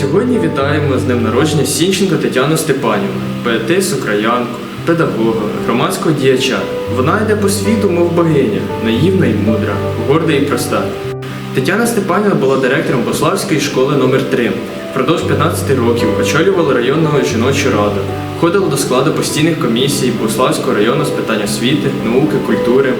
Сьогодні вітаємо з днем народження Сінченко Тетяну Степанівну, поетесу, краянку, педагога, громадського діяча. Вона йде по світу, мов богиня, наївна і мудра, горда і проста. Тетяна Степанівна була директором Бославської школи номер 3 Впродовж 15 років очолювала районну жіночу раду, входила до складу постійних комісій Бославського району з питань освіти, науки, культури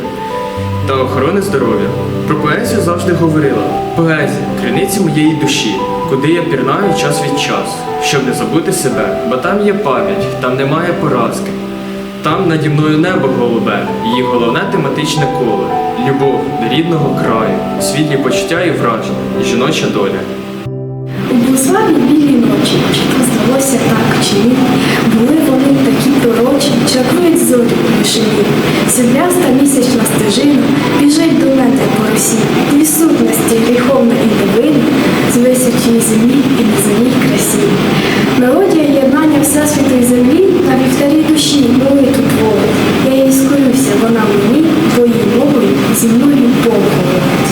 та охорони здоров'я. Про поезію завжди говорила: поезія, криниця моєї душі, куди я пірнаю час від часу, щоб не забути себе, бо там є пам'ять, там немає поразки. Там наді мною небо голубе, її головне тематичне коло, любов до рідного краю, світлі почуття і враження, і жіноча доля. У Буславі білі ночі, чи то здалося так чи ні, були вони такі пророчі, чаклують зорі у вишині. Срібляста місячна стежина біжить до мене по росі, дві сутності гріховна і невинна, з висячій землі і неземній красі. Мелодія єднання всесвіту і землі на вівтарі душі молитву творить. Я їй скорюся, вона мені, твоєю мовою, зі мною Бог говорить.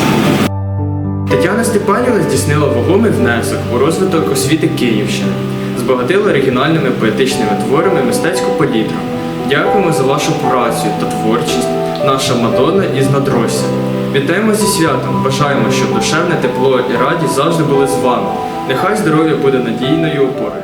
Тетяна Степанівна здійснила вагомий внесок у розвиток освіти Київщини, збагатила оригінальними поетичними творами мистецьку палітру. Дякуємо за вашу працю та творчість, наша Мадонна із Надросся. Вітаємо зі святом, бажаємо, щоб душевне тепло і радість завжди були з вами. Нехай здоров'я буде надійною опорою.